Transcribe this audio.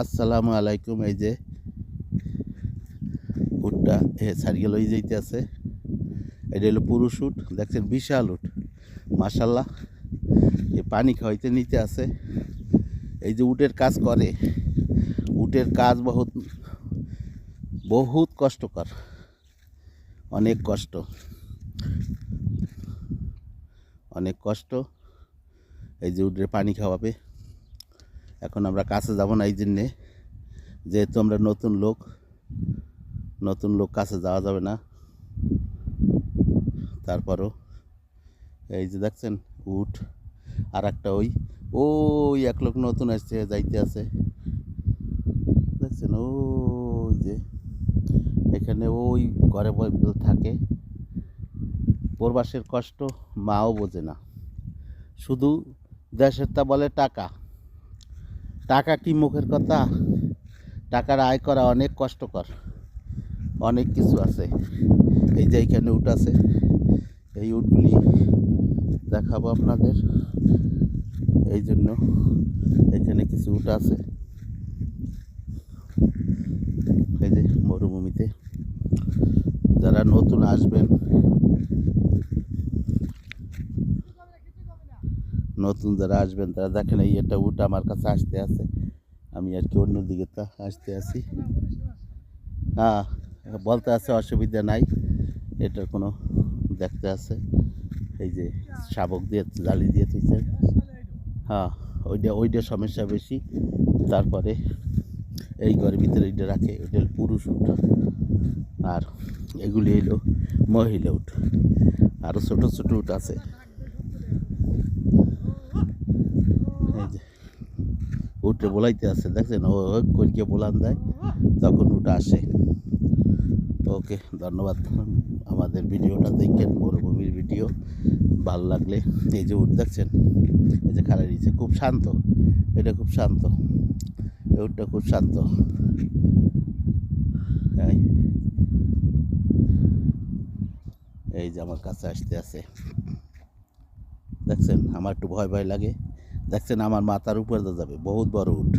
আসসালামু আলাইকুম, এই যে উটটা, এ সারিয়ে লই যাইতে আছে এটা হলো পুরুষ উট, দেখছেন বিশাল উট। মাসাল্লাহ এই পানি খাওয়াইতে নিতে আছে। এই যে উটের কাজ করে। উটের কাজ বহুত বহুত কষ্টকর। অনেক কষ্ট। অনেক কষ্ট। এই যে উটের পানি খাওয়াবে। এখন আমরা কাছে যাব না, এই জন্যে। যেহেতু আমরা নতুন লোক নতুন লোক কাছে যাওয়া যাবে না। তারপরও, এই যে দেখছেন উঠ আর একটা ওই ওই এক লোক নতুন আসছে, যাইতে আছে। দেখছেন, ওই যে, এখানে ওই ঘরে থাকে। প্রবাসের কষ্ট মাও বোঝে না। শুধু দেশের তা বলে টাকা। টাকা কি মুখের কথা? টাকার আয় করা অনেক কষ্টকর। অনেক কিছু আছে। এই যে এইখানে উট আছে। এই উটগুলি দেখাবো আপনাদের। এই জন্য এখানে কিছু উট আছে। এই যে মরুভূমিতে যারা নতুন আসবেন নতুন যারা আসবেন, তারা দেখেন এই একটা উট আমার কাছে আসতে আছে। আমি আর কি অন্যদিকে তা আসতে আছি। হ্যাঁ বলতে আছে অসুবিধা নাই, এটার কোনো দেখতে আছে। এই যে শাবক দিয়ে, জালি দিয়ে দিয়েছে হ্যাঁ ওইটা ওইটা সমস্যা বেশি। তারপরে এই ঘরের ভিতরে এইটা রাখে, ওইটা পুরুষ উঠ আর এগুলি হইল মহিলা উঠ আরও ছোটো ছোটো উঠ আছে এই যে উঠে বলাইতে আছে, দেখছেন? ও করিকে বোলান দেয়, তখন উঠে আসে। ওকে ধন্যবাদ। আমাদের ভিডিওটা দেখেন, মরুভূমির ভিডিও। ভালো লাগলে এই যে উঠ, দেখছেন? এই যে খারাপ দিয়েছে খুব শান্ত। এটা খুব শান্ত। এই উঠটা খুব শান্ত। এই যে আমার কাছে আসতে আছে। দেখছেন? আমার একটু ভয় ভয় লাগে। দেখছেন আমার মাথার উপরে যাবে বহুত বড় উঠ।